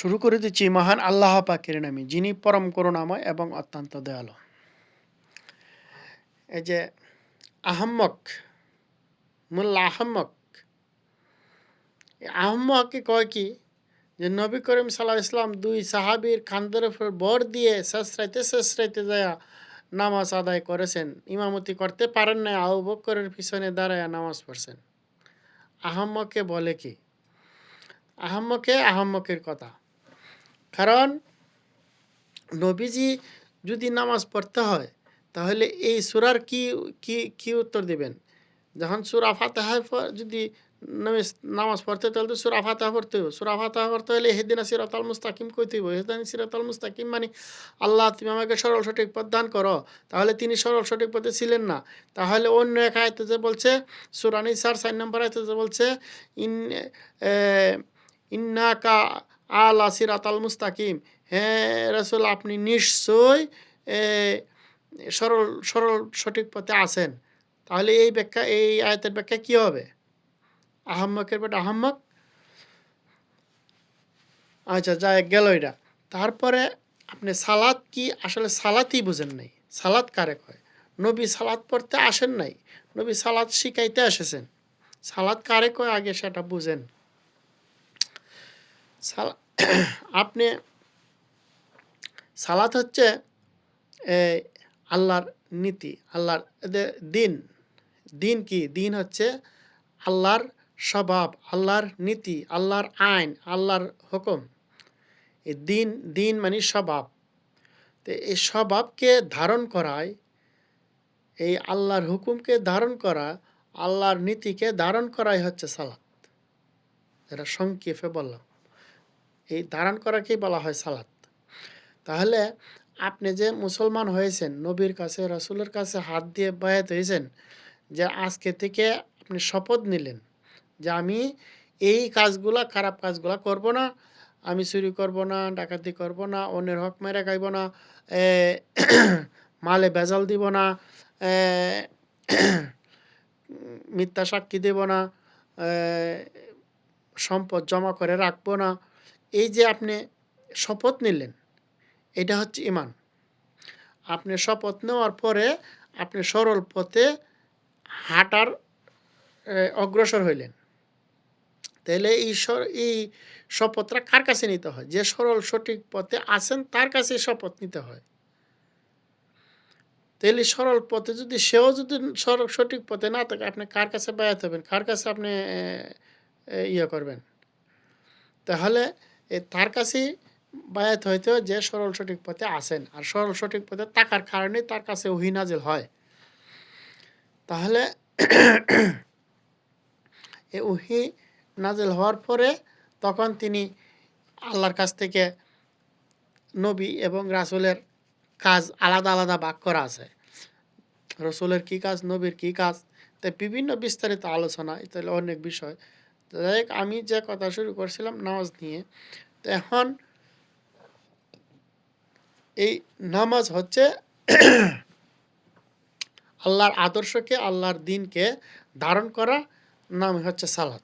শুরু করে দিচ্ছি মহান আল্লাহ পাকের নামে, যিনি পরম করুণাময় এবং অত্যন্ত দয়ালু। এই যে আহম্মক, মোল্লা আহম্মক, এই আহম্মককে কয় কি? যে নবী করিম সাল্লাহ ইসলাম দুই সাহাবির খান্দের বর দিয়ে শেষ রাইতে শেষ রাইতে যায়, নামাজ আদায় করেছেন। ইমামতি করতে পারেন না আবু বক্করের পিছনে দাঁড়ায় নামাজ পড়ছেন। আহম্মকে বলে কি? আহম্মকে আহম্মকের কথা। কারণ নবীজি যদি নামাজ পড়তে হয়, তাহলে এই সুরার কি কি কি উত্তর দিবেন? যখন সুরা ফাতাহায় যদি নামাজ- পড়তে তাহলে তো সুরা ফাতাহা পড়তে হবে সুরা ফাতাহা পড়তে হলে হেদিনা সিরাতাল মুস্তাকিম কইতে হবে হেদিনা সিরাতাল মুস্তাকিম মানে আল্লাহ তুমি আমাকে সরল সঠিক পথ দান করো। তাহলে তিনি সরল সঠিক পথে ছিলেন না। তাহলে অন্য এক আয়তে যে বলছে সুরানি সার চার নম্বর আয়তে যে বলছে, ইন ইন্নাকা আলা সিরাতাল মুস্তাকিম। হ্যাঁ রসুল, আপনি নিশ্চয় সরল সরল, সঠিক পথে আছেন। তাহলে এই ব্যাখ্যা, এই আয়তের ব্যাখ্যা কি হবে? আহম্মকের বেটা আহম্মক? আচ্ছা যাই গেল এটা। তারপরে আপনি সালাদ কি, আসলে সালাতই বুঝেন নাই। সালাদ কারে কয়? নবী সালাদ পড়তে আসেন নাই। নবী সালাদ শিখাইতে এসেছেন। সালাদ কারে কয়? আগে সেটা বুঝেন। সালা আপনি সালাত হচ্ছে এ, আল্লাহর নীতি আল্লাহর দিন। দিন কি? দিন হচ্ছে আল্লাহর স্বভাব আল্লাহর নীতি আল্লাহর আইন আল্লাহর হুকুম। এই দিন দিন মানে স্বভাব। তো এই স্বভাবকে ধারণ করায় এই আল্লাহর হুকুমকে ধারণ করা আল্লাহর নীতিকে ধারণ করাই হচ্ছে সালাত। এটা সংক্ষেপে বললাম। এই ধারণ করাকেই বলা হয় সালাত। তাহলে আপনি যে মুসলমান হয়েছেন, নবীর কাছে, রসুলের কাছে হাত দিয়ে বায়াত হয়েছেন যে আজকে থেকে আপনি শপথ নিলেন যে আমি এই কাজগুলা, খারাপ কাজগুলা করব না, আমি চুরি করব না, ডাকাতি করব না, অন্যের হক মেরে খাইব না মালে ভেজাল দিব না মিথ্যা সাক্ষী দেব না সম্পদ জমা করে রাখব না এই যে আপনি শপথ নিলেন, এটা হচ্ছে ইমান আপনি শপথ নেওয়ার পরে আপনি সরল পথে হাঁটার অগ্রসর হইলেন। তাহলে এই এই শপথটা কার কাছে নিতে হয়? যে সরল সঠিক পথে আছেন, তার কাছে শপথ নিতে হয়। তাহলে সরল পথে যদি সেও যদি সরল সঠিক পথে না থাকে, আপনি কার কাছে বায়াত হবেন? কার কাছে আপনি ইয়ে করবেন? তাহলে তার কাছেই বায়াত হইতে হয় যে সরল সঠিক পথে আসেন। আর সরল সঠিক পথে থাকার কারণে তার কাছে ওহি নাজিল হয়। তাহলে এই ওহি নাজিল হওয়ার পরে তখন তিনি আল্লাহর কাছ থেকে নবী এবং রাসূলের কাজ আলাদা আলাদা ভাগ করা আছে। রসুলের কী কাজ, নবীর কী কাজ? তাই বিভিন্ন বিস্তারিত আলোচনা ইত্যাদি অনেক বিষয়। তো যাই আমি যে কথা শুরু করছিলাম নামাজ নিয়ে, তো এখন এই নামাজ হচ্ছে আল্লাহর আদর্শকে, আল্লাহর দিনকে ধারণ করা নাম হচ্ছে সালাত।